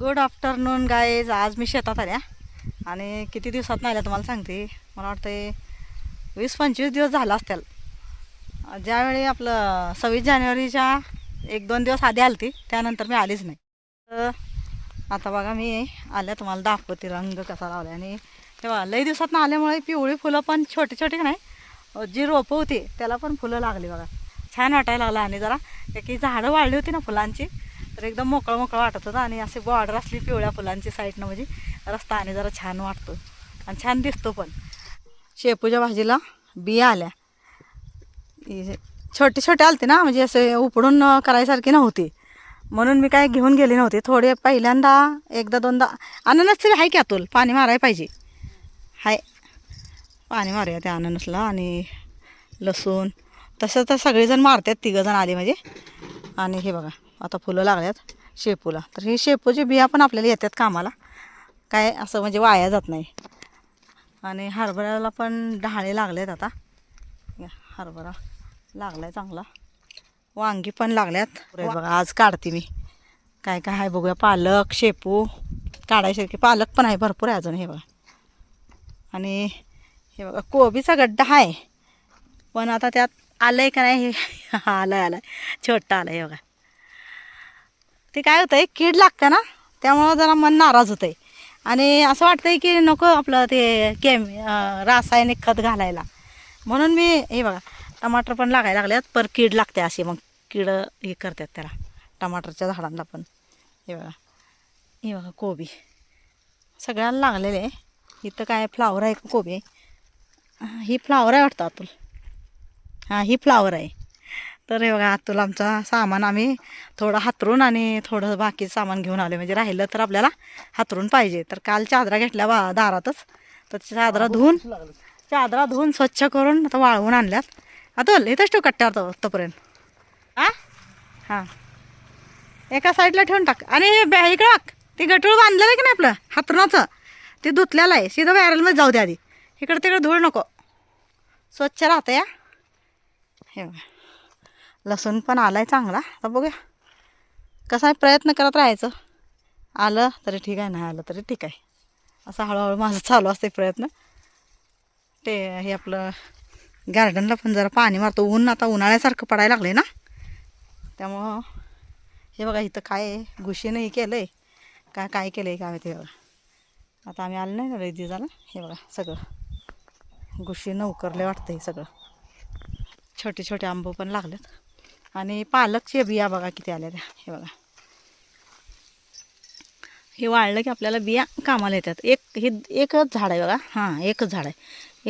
Good afternoon guys आज मी शेतात आल्या. आणि किती दिवसात नाही आल्या तुम्हाला सांगते. मला वाटतं वीस पंचवीस दिवस झाला असतील. ज्यावेळी आपलं सव्वीस जानेवारीच्या एक दोन दिवस आधी आलती त्यानंतर मी आलीच नाही. तर आता बघा मी आल्या तुम्हाला दाखवते रंग कसा लावला आणि तेव्हा लई दिवसात ना आल्यामुळे पिवळी फुलं पण छोटी छोटी नाही जी रोपं होती त्याला पण फुलं लागली बघा. छान वाटायला लागलं. आणि जरा की झाडं वाढली होती ना फुलांची तर एकदम मोकळं मोकळं वाटत होतं आणि अशी बॉर्डर असली पिवळ्या फुलांची साईडनं म्हणजे रस्ता आणि जरा छान वाटतो आणि छान दिसतो पण. शेपूच्या भाजीला बिया आल्या. छोटे छोटे आलते ना म्हणजे असे उपडून करायसारखी नव्हती. म्हणून मी काय घेऊन गेली नव्हती. थोडे पहिल्यांदा एकदा दोनदा. अननस तरी आहे की अतुल? पाणी मारायला पाहिजे. हाय. पाणी मारूया त्या अननसला आणि लसूण. तसं तर सगळेजण मारतात तिघंजण आले म्हणजे. आणि हे बघा. आता फुलं लागल्यात शेपूला. तर ही शेपूची बिया पण आपल्याला येतात कामाला. काय असं म्हणजे वाया जात नाही. आणि हरभऱ्याला पण डहाळे लागलेत आता. या, हरभरा लागलाय चांगला. वांगी पण लागल्यात. बघा आज काढते मी. काय काय आहे बघूया. पालक शेपू काढायसारखे पालक पण आहे भरपूर आहे अजून हे बघा. आणि हे बघा कोबीचा गड्डा आहे. पण आता त्यात आलं आहे का नाही हे? आहे आलंय. छोटा आलं हे बघा. ते काय होतं आहे कीड लागतं ना त्यामुळं जरा मन नाराज होतं आहे आणि असं वाटतं आहे की नको आपलं ते केम रासायनिक खत घालायला. म्हणून मी हे बघा टमाटर पण लागायला लागल्यात पर कीड लागते अशी मग. कीड हे करतात त्याला टमाटरच्या झाडांना पण. हे बघा हे बघा कोबी. सगळ्यांना लागलेले. आहे इथं काय फ्लावर आहे का कोबी? आहे ही फ्लावर आहे वाटतं अतुल हां ही फ्लावर आहे. तर हे बघा अतुल आमचा सामान आम्ही थोडं हातरून आणि थोडं बाकी सामान घेऊन आले म्हणजे राहिलं तर आपल्याला हातरून पाहिजे. तर काल चादरा घेतल्या बा दारातच. तर चादरा धुवून चादरा धुवून स्वच्छ करून आता वाळवून आणल्यात. अतुल इथंच ठेव कट्ट्यावर तो- तोपर्यंत. हां हां. एका साईडला ठेवून टाक. आणि हे बॅ इकडं बघ ते गटूळ बांधलेलं आहे की नाही आपलं? हातरुणाचं. ते धुतलेलं आहे. सीधं बॅरलमध्ये जाऊ दे आधी. इकडं तिकडं धूळ नको. स्वच्छ राहतं या हे बघा. लसूण पण आला आहे चांगला. आता बघूया. कसा आहे? प्रयत्न करत राहायचं. आलं तरी ठीक आहे नाही आलं तरी ठीक आहे. असं हळूहळू माझं चालू असते प्रयत्न. ते हे आपलं गार्डनला पण जरा पाणी मारतो. ऊन आता उन्हाळ्यासारखं पडायला लागलं ना? त्यामुळं हे बघा इथं काय घुशी नाही हे केलं आहे काय काय केलं आहे काय माहिती बघा. आता आम्ही आलो नाही ना रेदी झालं हे बघा सगळं. घुशीनं उकरले वाटतं हे सगळं. छोटे छोटे आंबो पण लागलेत. आणि पालकचे बिया बघा किती आल्या त्या हे बघा. हे वाळलं की आपल्याला बिया कामाला येतात. एक हे एकच झाड आहे बघा. हां एकच झाड आहे.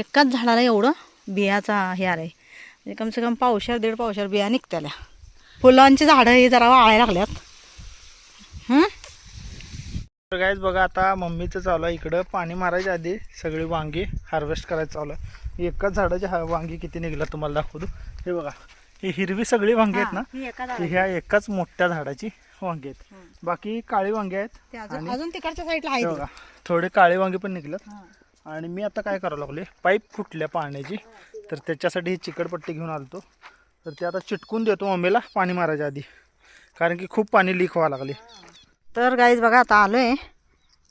एकाच झाडाला एवढं बियाचा हे आलं आहे. म्हणजे कमसे कम पावशर दीड पावशर बिया निघत्याल्या. फुलांची झाडं हे जरा वाळायला लागल्यात. हं? तर बघा आता मम्मीचं चालू आहे इकडं. पाणी मारायच्या आधी सगळी वांगी हार्वेस्ट करायचं चालू आहे. एकाच झाडाची वांगी किती निघलं तुम्हाला दाखवतो. हे बघा. ही हिरवी सगळी वांगी आहेत ना? हां, एका ती. ह्या एकाच मोठ्या झाडाची वांगी आहेत. बाकी काळी वांगी आहेत अजून आणि अजून तिकडच्या साईडला हे. बघा थोडे काळे वांगे पण निघलं हां. आणि मी आता काय करावं लागले पाईप फुटल्या पाण्याची. तर त्याच्यासाठी ही चिकटपट्टी घेऊन आलतो. तर ते आता चिटकून देतो मम्मीला पाणी मारायच्या आधी. कारण की खूप पाणी लीक व्हावं लागले. तर गाईज बघा आता आलो आहे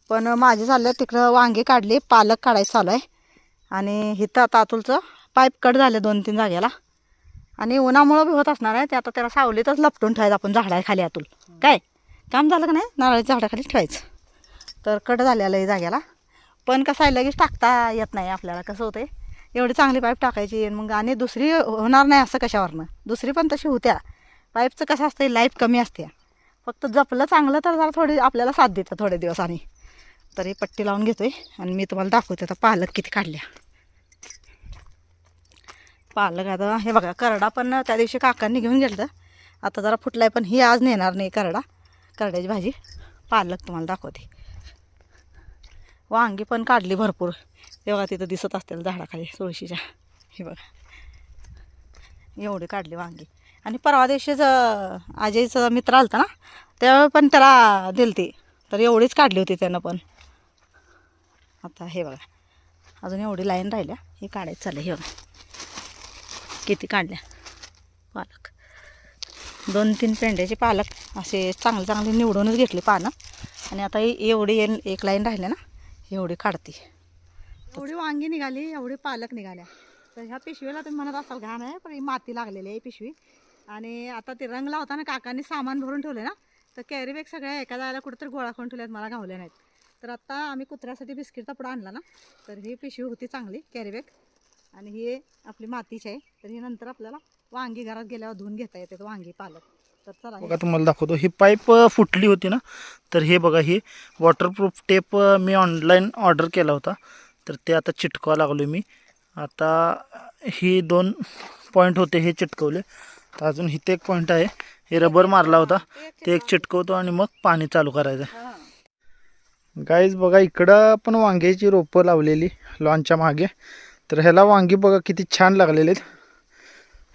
पण माझे चाललं तिकडं वांगे काढले पालक काढायचं चालू आहे. आणि इथं आता अतुलचं पाईप कट झाले दोन तीन जागेला. आणि उन्हामुळं बी होत असणार आहे. ते आता त्याला सावलीतच लपटून ठेवायचं आपण झाडाखाली अतुल काय? काम झालं का नाही? नारळाच्या झाडाखाली ठेवायचं. तर कट झालेलं आहे जाग्याला. पण कसं आहे लगेच टाकता येत नाही आपल्याला. कसं होतं एवढी चांगली पाईप टाकायची मग आणि दुसरी होणार नाही असं कशावरनं? दुसरी पण तशी होत्या. पाईपचं कसं असतं लाईफ कमी असते फक्त जपलं चांगलं तर जरा थोडी आपल्याला साथ देतं थोडे दिवस आणि. तरी पट्टी लावून घेतोय आणि मी तुम्हाला दाखवते. आता पालक किती काढल्या. पालक आता हे बघा करडा पण त्या दिवशी काकांनी घेऊन गेलं आता जरा फुटलाय पण ही आज नेणार नाही करडा. करड्याची भाजी पालक तुम्हाला दाखवते. वांगी पण काढली भरपूर. तेव्हा तिथं दिसत असतील झाडाखाली तुळशीच्या. हे बघा. एवढी काढली वांगी. आणि परवा दिवशीच जर आजीचा मित्र आलता ना तेव्हा पण त्याला दिलती. तर एवढीच काढली होती त्यानं पण. आता हे बघा. अजून एवढी लाईन राहिल्या. हे काढायचं चालेल हे बघा. किती काढल्या? पालक. दोन तीन पेंड्याचे पालक असे चांगले चांगले निवडूनच घेतले पानं. आणि आता एवढी एल- एक लाईन राहिली ना एवढी काढते. एवढी वांगी निघाली एवढी पालक निघाल्या. तर ह्या पिशवीला तुम्ही म्हणत असाल घाण आहे पण ही माती लागलेली आहे पिशवी. आणि आता ते रंग लावता ना काकांनी सामान भरून ठेवले ना तर कॅरी बॅग सगळ्या एका जायला कुठेतरी गोळा करून ठेवल्यात मला घावल्या नाहीत. तर आत्ता आम्ही कुत्र्यासाठी बिस्किटचा पुडा आणला ना तर ही पिशवी होती चांगली कॅरी बॅग आणि ही आपली मातीची आहे. तर ही नंतर आपल्याला वांगी घरात गेल्यावर धुवून घेता येते वांगी पालक. तर चला बघा तुम्हाला दाखवतो. ही पाईप फुटली होती ना तर हे बघा ही वॉटरप्रूफ टेप मी ऑनलाईन ऑर्डर केला होता. तर ते आता चिटकावं लागलो मी. आता ही दोन पॉईंट होते हे चिटकवले. तर अजून इथे एक पॉईंट आहे. हे रबर मारला होता. ते एक चिटकवतो आणि मग पाणी चालू करायचं. गाईज बघा इकडं पण वांग्याची रोपं लावलेली लॉनच्या मागे. तर ह्याला वांगी बघा किती छान लागलेले आहेत.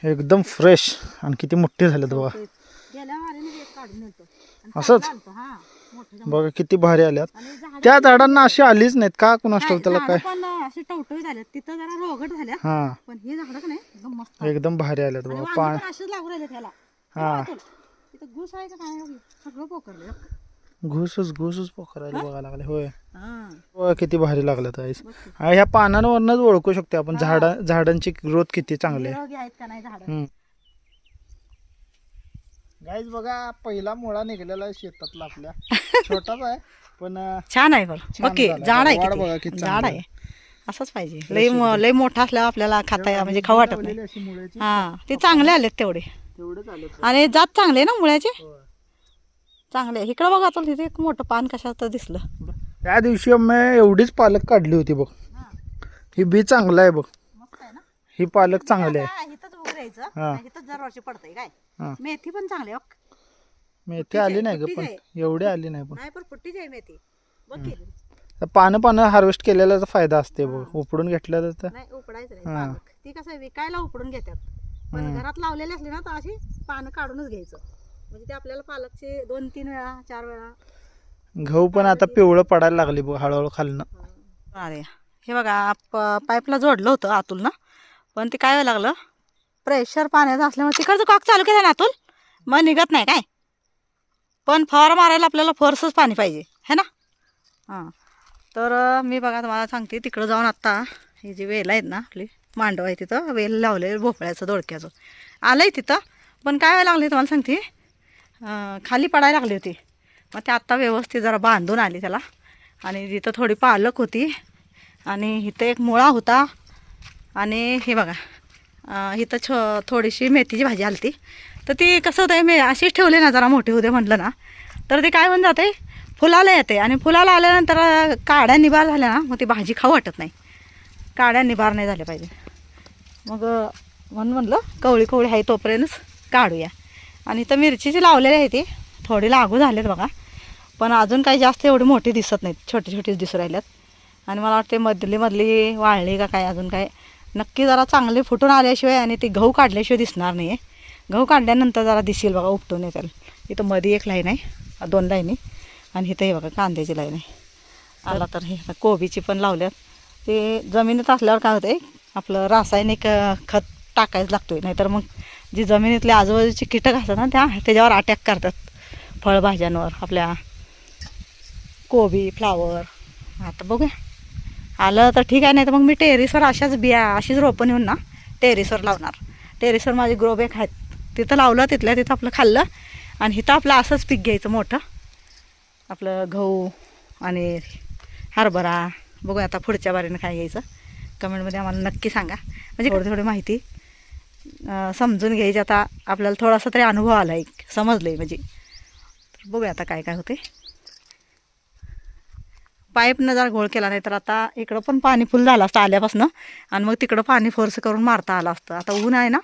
एकदम फ्रेश आणि किती मोठे झालेत बघा. असंच? बघा किती भारी आल्यात. त्या झाडांना अशी आलीच नाहीत का? कुणास ठाऊक त्याला काय? हा. एकदम भारी आल्यात बघा पण हा घुसच घुसच पोखरायला बघायला लागले होय. हा. बघा किती भारी लागल्यात आईस. ह्या पानांवरनच ओळखू शकतो आपण. झाडा झाडांची ग्रोथ किती चांगली आहे. निरोगी आहेत का नाही झाडं? हम्म. गाईज बघा पहिला मुळा निघालेला आहे शेतातला आपल्या. छोटाच आहे पण छान आहे बघ की झालं. झाड आहे किती. झाड आहे. असंच पाहिजे. लय लय मोठा असल्यावर आपल्याला खाता म्हणजे खाऊ वाटत नाही. हा ते चांगले आलेत तेवढे. आणि जात चांगले ना मुळ्याचे? चांगले इकडं बघा आता तिथे एक मोठं पान कशाचं दिसलं. त्या दिवशी मी एवढीच पालक काढली होती बघ. ही. बी चांगलं आहे बघ. मस्त आहे ना? ही पालक चांगली आहे. हा, हा. दरवर्षी पडतंय काय? मेथी पण चांगली आहे, हो. मेथी आली नाही ग पण. एवढी आली नाही पण. नाही पण फुट्टीच आहे मेथी. बघ की. पानं पानं हार्वेस्ट केलेल्याचा फायदा असते बघ. उपडून घेतलं तर नाही उकडायचं नाही. पालक. ती कसं आहे, विकायला उकडून घेतात. पण घरात लावलेली असली ना तर अशी पानं काढूनच घ्यायचं. म्हणजे ते आपल्याला पालकचे दोन तीन वेळा चार वेळा गहू पण आता पिवळं पडायला लागली बघ हळूहळू खालनं. अरे हे बघा प- पाईपला जोडलं होतं आतूल ना पण ते काय व्हायला लागलं? प्रेशर पाण्याचं असल्यामुळे तिकडचं कॉक चालू केलं ना आतूल मग निघत नाही काय? पण फवारा मारायला आपल्याला फोर्सच पाणी पाहिजे है ना? हां. तर मी बघा तुम्हाला सांगते तिकडं जाऊन आत्ता ही जी वेल आहेत ना आपली मांडव आहे तिथं वेल लावले भोपळ्याचं दोडक्याचं. आलं आहे तिथं पण काय व्हायला लागले तुम्हाला सांगते? खाली पडायला लागली होती. मग ते आत्ता व्यवस्थित जरा बांधून आली त्याला. आणि तिथं थोडी पालक होती आणि इथं एक मुळा होता. आणि हे बघा इथं छ थोडीशी मेथीची भाजी आली ती तर ती कसं होतं मे अशीच ठेवली ना जरा मोठी होते म्हटलं ना. तर ते काय होऊन जाते फुलाला येते. आणि फुलाला आल्यानंतर काड्या निभार झाल्या ना मग ती भाजी खाऊ वाटत नाही. काड्या निभार नाही झाल्या पाहिजे. मग म्हणून म्हणलं कवळी कवळी आहे तोपर्यंतच काढूया. आणि इथं मिरचीची लावलेली आहे ती थोडी लागू झालेत बघा. पण अजून काही जास्त एवढी मोठी दिसत नाहीत छोटी छोटीच दिसू राहिल्यात. आणि मला वाटते मधली मधली वाळली का काय अजून काय नक्की जरा चांगली फुटून आल्याशिवाय आणि ती गहू काढल्याशिवाय दिसणार नाही आहे गहू काढल्यानंतर जरा दिसेल बघा उपटून येतील. इथं मध्ये एक लाईन आहे दोन लाईनी. आणि इथं हे बघा कांद्याची लाईन आहे. आला तर हे कोबीची पण लावल्यात. ते जमिनीत असल्यावर काय होतं आपलं रासायनिक खत टाकायचं लागतोय नाहीतर मग जी जमिनीतले आजूबाजूचे कीटक असतात ना त्या त्याच्यावर अटॅक करतात. फळभाज्यांवर आपल्या कोबी फ्लावर. आता बघूया. आलं तर ठीक आहे नाही तर मग मी टेरेसवर अशाच बिया अशीच रोपं नेऊन ना टेरेसवर लावणार. टेरेसवर माझी ग्रोबॅक आहेत. तिथं लावलं तिथल्या तिथं आपलं खाल्लं आणि इथं आपलं असंच पीक घ्यायचं मोठं. आपलं गहू आणि हरभरा. बघूया आता पुढच्या बारीनं काय घ्यायचं. कमेंटमध्ये आम्हाला नक्की सांगा. म्हणजे थोडी थोडी माहिती. समजून घ्यायची. आता आपल्याला थोडासा तरी अनुभव आला एक समजलं आहे म्हणजे. तर बघूया आता काय काय होते पाईपनं जर घोळ केला नाही तर आता इकडं पण पाणी फुल झालं असतं आल्यापासनं. आणि मग तिकडं पाणी फोर्स करून मारता आलं असतं. आता ऊन आहे ना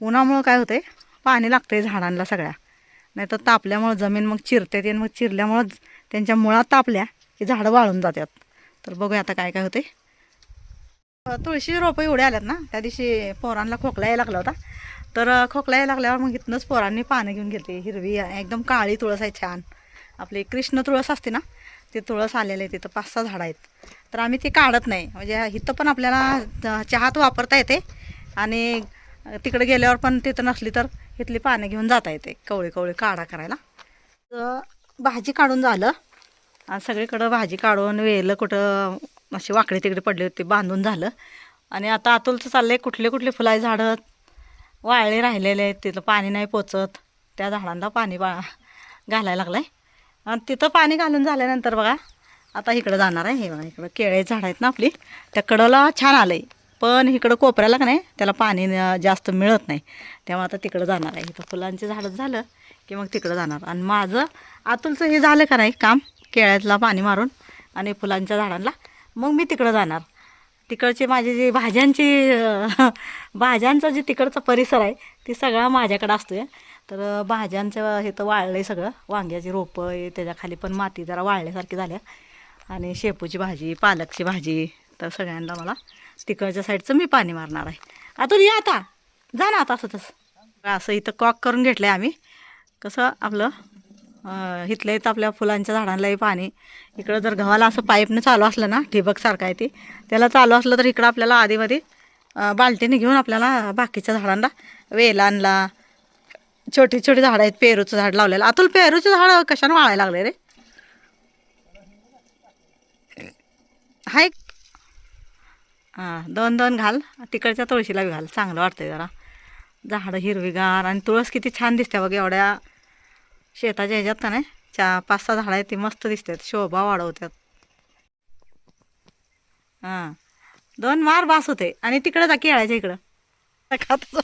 उन्हामुळं काय होतंय पाणी लागतंय झाडांना सगळ्या. नाही तर तापल्यामुळं जमीन मग चिरते आणि मग चिरल्यामुळं त्यांच्या मुळात तापल्या की झाडं वाळून जातात. तर बघूया आता काय काय होते तुळशी रोपं एवढे आल्यात ना त्या दिवशी पोरांना खोकला यायला लागला होता. तर खोकला यायला लागल्यावर मग इथनंच पोरांनी पानं घेऊन घेतली हिरवी आहे, एकदम काळी तुळस आहे छान. आपली कृष्ण तुळस असते ना ते तुळस आलेले आहे तिथं पाच सहा झाडं आहेत. तर आम्ही ते काढत नाही म्हणजे इथं पण आपल्याला चहात वापरता येते आणि तिकडे गेल्यावर पण तिथं नसली तर इथली पानं घेऊन जाता येते कवळी कवळी काढा करायला. तर भाजी काढून झालं. आणि सगळीकडं भाजी काढून वेलं कुठं अशी वाकडे तिकडे पडले होते बांधून झालं. आणि आता अतुलचं आहे कुठले कुठले फुलाय झाडं वाळले राहिलेले आहेत तिथं पाणी नाही पोचत. त्या झाडांना पाणी बा घालायला लागलं आहे आणि तिथं पाणी घालून झाल्यानंतर बघा आता इकडं जाणार आहे. हे बघा इकडं केळे झाडं आहेत ना आपली. त्या कडला छान आलं आहे पण इकडं कोपऱ्याला का नाही त्याला पाणी न- जास्त मिळत नाही. तेव्हा आता तिकडं जाणार आहे. इथं फुलांचे झाडं झालं की मग तिकडं जाणार. आणि माझं अतुलचं हे झालं का नाही काम? केळ्यातला पाणी मारून आणि फुलांच्या झाडांना मग मी तिकडं जाणार. तिकडचे माझे जे भाज्यांची भाज्यांचा जे तिकडचा परिसर आहे ती सगळा माझ्याकडं आहे तर भाज्यांचं हे तर वाळलं आहे सगळं. वांग्याची रोपं आहे त्याच्याखाली पण माती जरा वाळल्यासारखी झाल्या. आणि शेपूची भाजी पालकची भाजी तर सगळ्यांना मला तिकडच्या साईडचं मी पाणी मारणार आहे. आता या आता. जा ना आता असं तसं. असं इथं कॉक करून घेतलं आहे आम्ही. कसं आपलं? इथल्या इथं आपल्या फुलांच्या झाडांलाही पाणी. इकडं जर गव्हाला असं पाईपनं चालू असलं ना ठिबकसारखं आहे ते त्याला चालू असलं तर इकडं आपल्याला आधीमध्ये बाल्टीने घेऊन आपल्याला बाकीच्या झाडांना वेलांना छोटी छोटी झाडं आहेत पेरूचं झाड लावलेलं. अतुल पेरूचं झाड कशानं वाळायला लागले रे? हाय. हां दोन दोन घाल. तिकडच्या तुळशीला बी घाल. चांगलं वाटतंय जरा. झाडं हिरवीगार आणि तुळस किती छान दिसते बघ एवढ्या. शेताच्या ह्याच्यात का नाही? चार पाच सहा झाडं आहेत ती मस्त दिसतात. शोभा वाढवतात. हां. दोन मार बास होते. आणि तिकडं जा केळायच्या इकडं. खात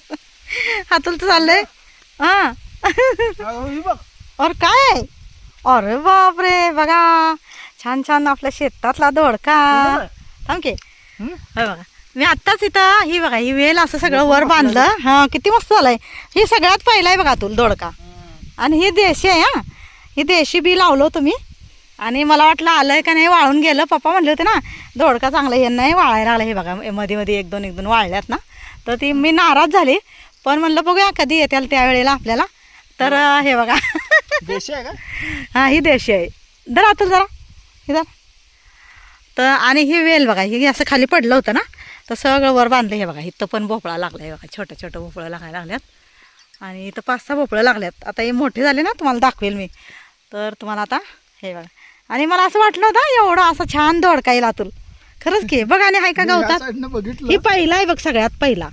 हातून तर चाललंय. हां. अरे और काय? अरे बापरे बघा. छान छान आपल्या शेतातला दोडका. थांब की. बघा. मी आत्ताच इथं ही बघा ही वेल असं सगळं वर बांधलं. हा किती मस्त झालंय. ही सगळ्यात पहिला आहे बघा तुला दोडका. आणि ही देशी आहे हा. ही देशी बी लावलो तुम्ही आणि मला वाटलं आलंय का नाही वाळून गेलं. पप्पा म्हणले होते ना दोडका चांगला हे नाही वाळायला आलं हे बघा. मध्ये मध्ये एक दोन एक दोन वाळल्यात ना. तर ती मी नाराज झाली. पण म्हणलं बघूया कधी येतील त्यावेळेला आपल्याला. तर हे. बघा. देशी आहे का? हां ही देशी आहे. दर आतून जरा. हे जरा तर आणि ही वेल बघा ही असं खाली पडलं होतं ना. तर सगळं वर बांधलं हे बघा. इथं पण भोपळा लागला आहे बघा. छोटं छोटं भोपळं लागायला लागल्यात. आणि इथं पाच सहा भोपळं लागल्यात. आता हे मोठे झाले ना तुम्हाला दाखवेल मी. तर तुम्हाला आता हे बघा. आणि मला असं वाटलं होतं एवढं असं छान दोडका येईल आतून. खरंच की बघ आणि हाय का गवतात. ही पहिला आहे बघ सगळ्यात पहिला.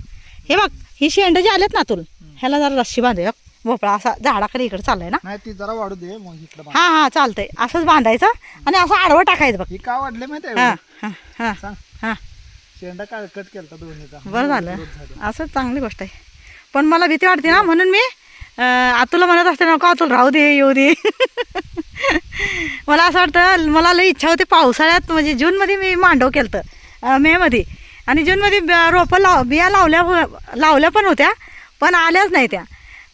हे बघ ही शेंड जे आलेत ना तुल ह्याला जरा रस्सी बांधे बघ. भोपळा असा झाडाकडे इकडे चाललाय ना. ती जरा वाढू दे. हा हा चालतंय. असंच बांधायचं आणि असं आडवं टाकायचं बघ. का वाढले माहिती हा हा हा हा. शेंडा काळकट केलता दोन्हीचा. बरं झाली. असं चांगली गोष्ट आहे. पण मला भीती वाटते ना म्हणून मी अं, आतुला म्हणत असते नको अतुल राहू दे येऊ दे. मला असं वाटतं मला लई इच्छा होती पावसाळ्यात म्हणजे जूनमध्ये मी मांडव केलं तर मेमध्ये. आणि जूनमध्ये ब- रोपं लाव बिया लावल्या लावल्या पण होत्या पण आल्याच नाही त्या.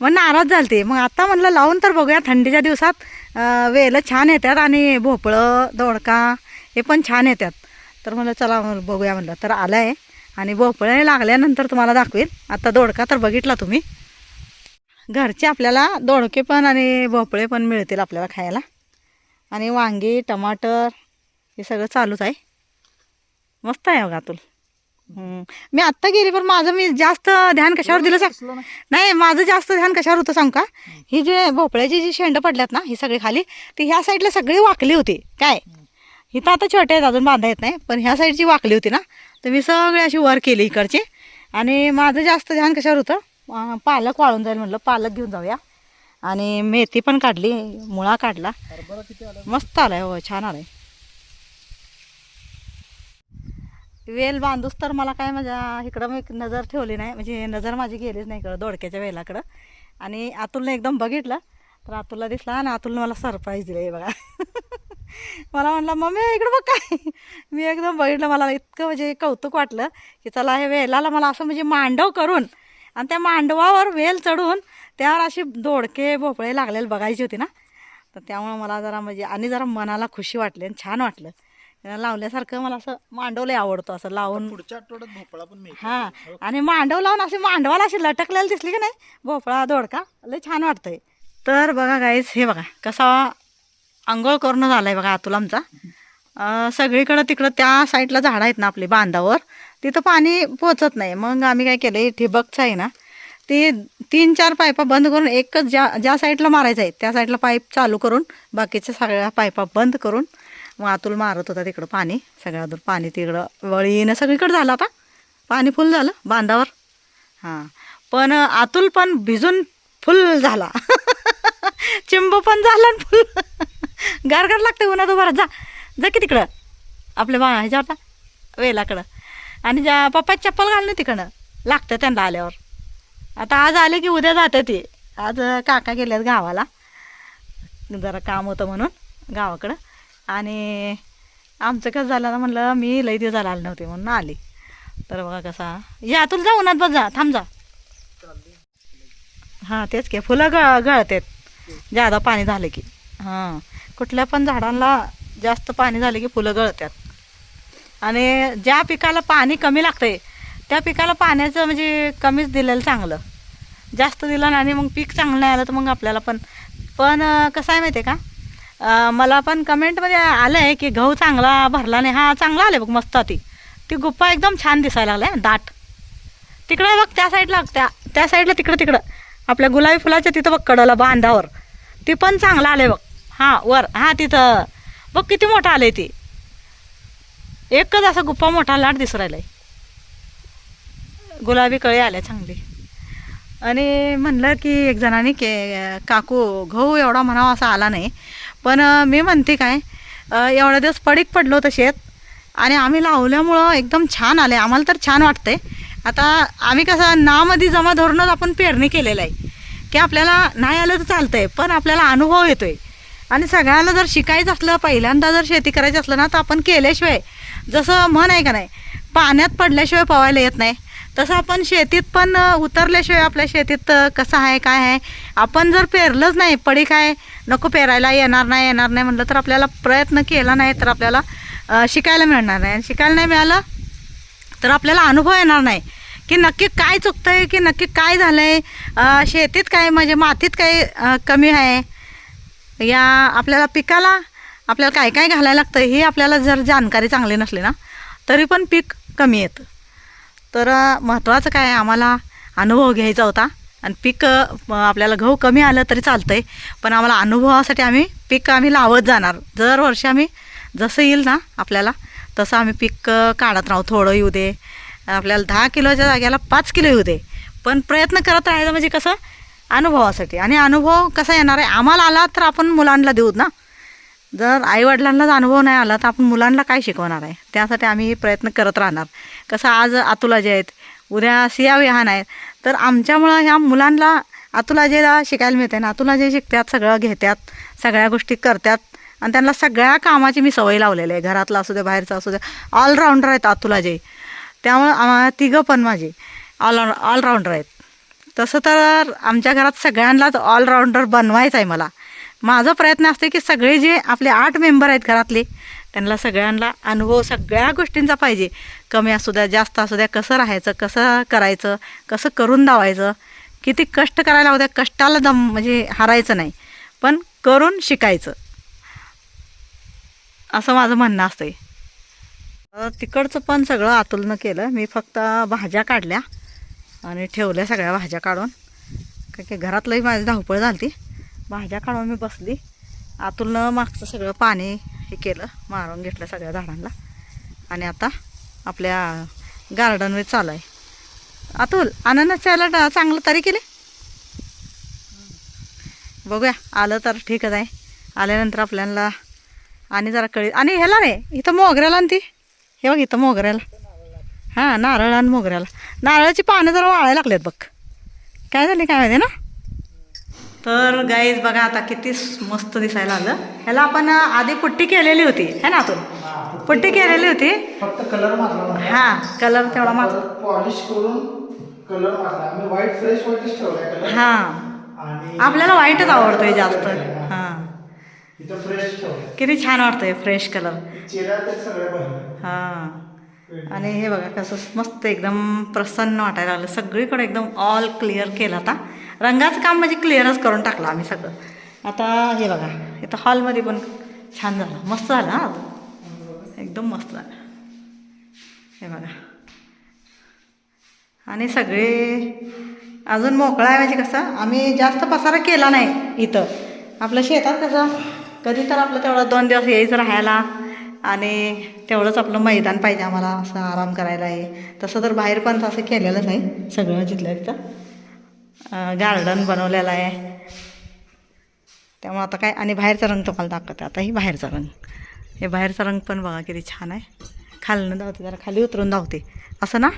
मग नाराज झालते. मग आता म्हणलं लावून तर बघूया थंडीच्या दिवसात वेलं छान येतात आणि भोपळं दोडका हे पण छान येतात. तर म्हणलं चला बघूया म्हणलं. तर आलं आहे आणि भोपळे लागल्यानंतर तुम्हाला दाखवेल आता दोडका तर बघितला तुम्ही. घरचे आपल्याला दोडके पण आणि भोपळे पण मिळतील आपल्याला खायला. आणि वांगी टमाटर हे सगळं चालूच आहे. मस्त आहे बघा तुल. मी आत्ता गेली पण माझं मी जास्त ध्यान कशावर दिलं सांग? नाही. माझं जास्त ध्यान कशावर होतं सांग का? ही जे भोपळ्याची जी शेंड पडल्यात ना ही सगळी खाली ती ह्या साईडला सगळी वाकली होती. काय? इथं आता छोटे आहेत अजून बांधा येत नाही पण ह्या साईडची वाकली होती ना? तर मी सगळे अशी वर केली इकडची. आणि माझं जास्त ध्यान कशावर होतं? पालक वाळून जाईल म्हटलं पालक घेऊन जाऊया. आणि मेथी पण काढली. मुळा काढला. मस्त आलाय हो छान आलाय. वेल बांधूस तर मला काय माझ्या इकडं मी नजर ठेवली नाही. म्हणजे नजर माझी गेलीच नाही इकडं दोडक्याच्या वेलाकडं. आणि अतुलने एकदम बघितलं. तर अतुलला दिसला आणि अतुलने मला सरप्राईज दिलं हे बघा. मला म्हणलं मम्मी इकडं बघ काय. मी एकदम बघितलं मला इतकं म्हणजे कौतुक वाटलं की चला हे वेलाला मला असं म्हणजे मांडव करून आणि त्या मांडवावर वेल चढून त्यावर अशी दोडके भोपळे लागलेले बघायची होती ना. तर त्यामुळं मला जरा म्हणजे आणि जरा मनाला खुशी वाटली आणि छान वाटलं. लावल्यासारखं मला असं मांडव लय आवडतो असं लावून. पुढच्या आठवड्यात भोपळा पण मिळतो. हा. आणि मांडव लावून अशी मांडवाला अशी लटकलेली दिसली की नाही भोपळा दोडका लय छान वाटतंय. तर बघा गाईज हे बघा कसा आंघोळ करून आहे बघा आतुल आमचा. सगळीकडं तिकडं त्या साईडला झाडं आहेत ना आपली बांधावर. तिथं पाणी पोचत नाही. मग आम्ही काय केलं ठिबकचं आहे ना ते तीन चार पायपा बंद करून एकच ज्या ज्या साईडला मारायचं आहे त्या साईडला पाईप चालू करून बाकीच्या सगळ्या पायपा बंद करून मग आतुल मारत होता तिकडं पाणी सगळ्या दूर पाणी तिकडं वळीनं सगळीकडं झालं आता. पाणी फुल झालं बांधावर. हां. पण आतुल पण भिजून फुल झाला. चिंब पण झाला फुल. गारगार लागतं उन्हात उभा जा जा की तिकडं. आपल्या बा ह्याच्यावर जा, वेलाकडं. आणि ज्या पप्पा चप्पल घाल ना तिकडं. लागतं त्यांना आल्यावर. आता आज आले की उद्या जातं ते. आज काका गेल्यात गावाला. जरा काम होतं म्हणून गावाकडं. आणि आमचं कसं झालं ना म्हणलं मी लई दिवस झाला आले नव्हते म्हणून आले. तर बघा कसा. या तुला जा उन्हात बघ जा. थांब जा. हां तेच की. फुलं गळ गळतात. जादा पाणी झालं की. हां. कुठल्या पण झाडांना जास्त पाणी झालं की फुलं गळतात आणि ज्या पिकाला पाणी कमी लागतंय त्या पिकाला पाण्याचं म्हणजे कमीच दिलेलं चांगलं. जास्त दिलं नाही आणि मग पीक चांगलं नाही आलं तर मग आपल्याला पण. पण कसं आहे माहिती आहे का मला पण कमेंटमध्ये आलं आहे की गहू चांगला भरला नाही. हा चांगला आले बघ मस्त ती. ती गुप्पा एकदम छान दिसायला लागलाय दाट. तिकडं बघ त्या साईडला त्या त्या साईडला तिकडं तिकडं. आपल्या गुलाबी फुलाच्या तिथं बघ कडला बांधावर. ती पण चांगलं आले बघ. हां वर. हां तिथं. बघ किती मोठं आलंय ते. एकच असा गुप्पा मोठा लाट दिसू राहिलाय. गुलाबी कळे आल्या चांगली. आणि म्हणलं की एक जणाने के काकू गहू एवढा म्हणावा असा आला नाही. पण मी म्हणते काय एवढा दिवस पडीक पडलो होतं शेत. आणि आम्ही लावल्यामुळं एकदम छान आले आम्हाला तर छान वाटतंय. आता आम्ही कसं नामध्ये जमा धरूनच आपण पेरणी केलेलं आहे. की आपल्याला नाही आलं तर चालतंय पण आपल्याला अनुभव येतोय. आणि सगळ्याला जर शिकायचं असलं पहिल्यांदा जर शेती करायची असलं ना तर आपण केल्याशिवाय जसं म्हण आहे का नाही पाण्यात पडल्याशिवाय पवायला येत नाही. तसं आपण शेतीत पण उतरल्याशिवाय आपल्या शेतीत कसं आहे काय आहे आपण जर पेरलंच नाही पडी काय नको पेरायला येणार नाही येणार नाही म्हटलं तर आपल्याला प्रयत्न केला नाही तर आपल्याला शिकायला मिळणार नाही. आणि शिकायला नाही मिळालं तर आपल्याला अनुभव येणार नाही की नक्की काय चुकतं आहे की नक्की काय झालं आहे शेतीत काय म्हणजे मातीत काय कमी आहे या आपल्याला पिकाला आपल्याला काय काय घालायला लागतं हे आपल्याला जर जानकारी चांगली नसली ना तरी पण पीक कमी येतं. तर महत्त्वाचं काय आम्हाला अनुभव घ्यायचा होता. आणि पीक आपल्याला गहू कमी आलं तरी चालतं आहे पण आम्हाला अनुभवासाठी आम्ही पीक आम्ही लावत जाणार. दरवर्षी आम्ही जसं येईल ना आपल्याला तसं आम्ही पीक काढत राहू. थोडं येऊ दे. आपल्याला दहा किलोच्या जाग्याला पाच किलो येऊ दे. पण प्रयत्न करत राहायचं म्हणजे कसं अनुभवासाठी. आणि अनुभव कसा येणार आहे? आम्हाला आला तर आपण मुलांना देऊ ना. जर आईवडिलांनाच अनुभव नाही आला तर आपण मुलांना काय शिकवणार आहे? त्यासाठी आम्ही प्रयत्न करत राहणार. कसं आज अतुलाजे आहेत उद्या सिया विहान आहेत. तर आमच्यामुळं ह्या मुलांना अतुलाजेला शिकायला मिळते ना अतुलाजे शिकतात सगळं घेतात सगळ्या गोष्टी करतात. आणि त्यांना सगळ्या कामाची मी सवय लावलेली आहे. घरातलं असू दे बाहेरचं असू दे. ऑलराऊंडर आहेत अतुलाजे त्यामुळं आम्हाला तिघं पण माझे. ऑल ऑलराऊंडर आहेत. तसं तर आमच्या घरात सगळ्यांनाच ऑलराऊंडर बनवायचं आहे मला. माझा प्रयत्न असतो की सगळे जे आपले आठ मेंबर आहेत घरातले त्यांना सगळ्यांना अनुभव सगळ्या गोष्टींचा पाहिजे. कमी असू द्या जास्त असू द्या कसं राहायचं कसं करायचं कसं करून दावायचं. किती कष्ट करायला होत्या कष्टाला दम म्हणजे हारायचं नाही पण करून शिकायचं. असं माझं म्हणणं असतंय. तिकडचं पण सगळं आतुलनं केलं. मी फक्त भाज्या काढल्या. आणि ठेवल्या सगळ्या भाज्या काढून. का की घरातलंही माझी धावपळ झाली भाज्या काढून मी बसली. आतुलनं मागचं सगळं पाणी हे केलं मारून घेतलं सगळ्या झाडांना. आणि आता आपल्या गार्डनवर चालू आहे अतुल अननस चांगलं तरी केले? बघूया आलं तर ठीकच आहे. आल्यानंतर आपल्याला आणि जरा कळी आणि ह्याला रे इथं मोगऱ्याला आणि ती हे बघ इथं मोगऱ्याला. हां नारळ आणि मोगऱ्याला. नारळाची पानं जरा वाळायला लागलेत बघ. काय झाले काय माहिती ना? तर गाईज बघा आता किती मस्त दिसायला आलं. ह्याला आपण आधी पुट्टी केलेली होती. है ना आतून पुट्टी केलेली होती. फक्त कलर मारला. हां कलर तेवढा मार परत पॉलिश करून कलर मारला व्हाईट फ्रेश व्हाईटच हां. आणि आपल्याला व्हाईटच आवडतोय जास्त. हां. किती छान वाटतंय फ्रेश कलर हां. आणि हे बघा कसं मस्त एकदम प्रसन्न वाटायला लागलं. सगळीकडे एकदम ऑल क्लिअर केलं आता. रंगाचं काम म्हणजे क्लिअरच करून टाकलं आम्ही सगळं. आता हे बघा इथं हॉलमध्ये पण छान झालं. मस्त झालं हा. एकदम मस्त झालं. हे बघा. आणि सगळे अजून मोकळा आहे म्हणजे कसं आम्ही जास्त पसारा केला नाही इथं. आपलं शेतात कसं कधी तर आपलं तेवढं दोन दिवस यायचं राहायला आणि तेवढंच आपलं मैदान पाहिजे आम्हाला असं आराम करायला आहे. तसं तर बाहेर पण असं केलेलंच आहे सगळं जिथलं तिथं. गार्डन बनवलेलं आहे. त्यामुळे आता काय आणि बाहेरचा रंग तुम्हाला दाखवते आता ही बाहेरचा रंग. हे बाहेरचा रंग पण बघा किती छान आहे. खालनं धावते जरा खाली उतरून धावते असं ना?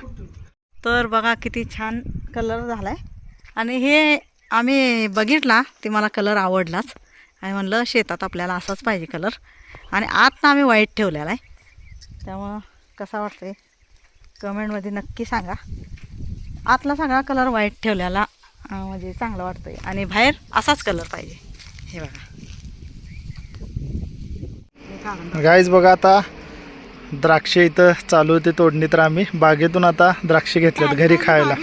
तर बघा किती छान कलर झाला आहे आणि हे आम्ही बघितला ते मला कलर आवडलाच. आणि म्हणलं शेतात आपल्याला असाच पाहिजे कलर. आणि आत ना आम्ही वाईट ठेवलेला आहे. त्यामुळं कसा वाटतंय? कमेंटमध्ये नक्की सांगा. आतला सगळा कलर व्हाईट ठेवलेला अं, म्हणजे चांगलं वाटतंय. आणि बाहेर असाच कलर पाहिजे. हे बघा. गाईज बघा आता द्राक्ष इथं चालू होते तोडणी तर आम्ही. बागेतून आता द्राक्ष घेतलेत घरी खायला.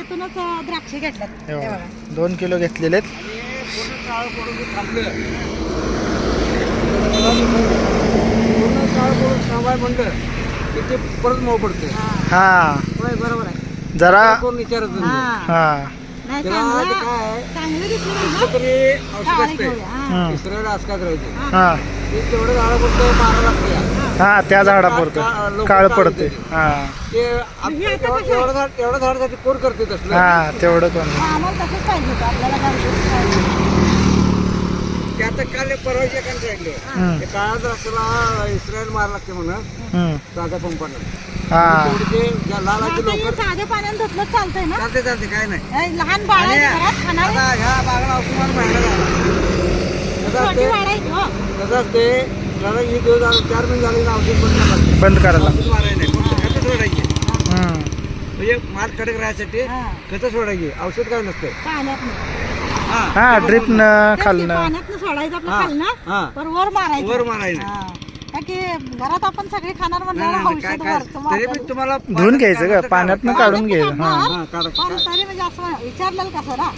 द्राक्ष घेतल्यात. दोन किलो घेतलेले आहेत. की ते परत मऊ पडतं हा. होय बरोबर आहे. जरा कोण विचारत नाही. हा. हा. नाही त्याला चांगलं ते काय आहे, चांगलं तरी औषध असते. हम्म. राहते हा. ते तेवढं झाडं पडतं मारा लागतं हा त्या झाडापुरतं काळ पडते हा. ते आपलं एवढं एवढं झाड एवढं झाडासाठी कोण करते तसलं? हा तेवढं कोण. हा, आम्हाला तसंच पाहिजे होतं आपल्याला ते आता काल परवाच्या काल सांगितलं. ते काळा द्राक्षाला इस्रायल मारा लागते म्हणून. साध्या पंपानं. हा. ते ज्या लोक धुतलं चालतंय ना? चालते चालते काय नाही. हे लहान बाळ आणि आहेत घरात खाणारे. आता ह्या बागाला औषध मारून बाहेर झाला. कसं छोटी असते बाळ आहेत हो. कसं असते त्याला दिवस झालं चार महिने झाले औषध बंद करायला. लागते. बंद करायला. औषध मारायला नाही. फक्त खतं सोडायची? हम्म. म्हणजे माल कडक राहण्यासाठी हा. खतं सोडायची? औषध काय नसतं. हा ड्रिप न खालनं पाण्यातनं सोडायचं आपलं हा. खालनं हा पण वर मारायचं वर मारायचं. हा. का की घरात आपण सगळे खाणार म्हणल्यावर नाही, काय औषध काय वरचं तरी मारलं. पण तुम्हाला धुवून घ्यायचं का पाण्यातनं काढून घ्यायचं हा हा काढा पण तरी म्हणजे असं विचारलेलं कसं ना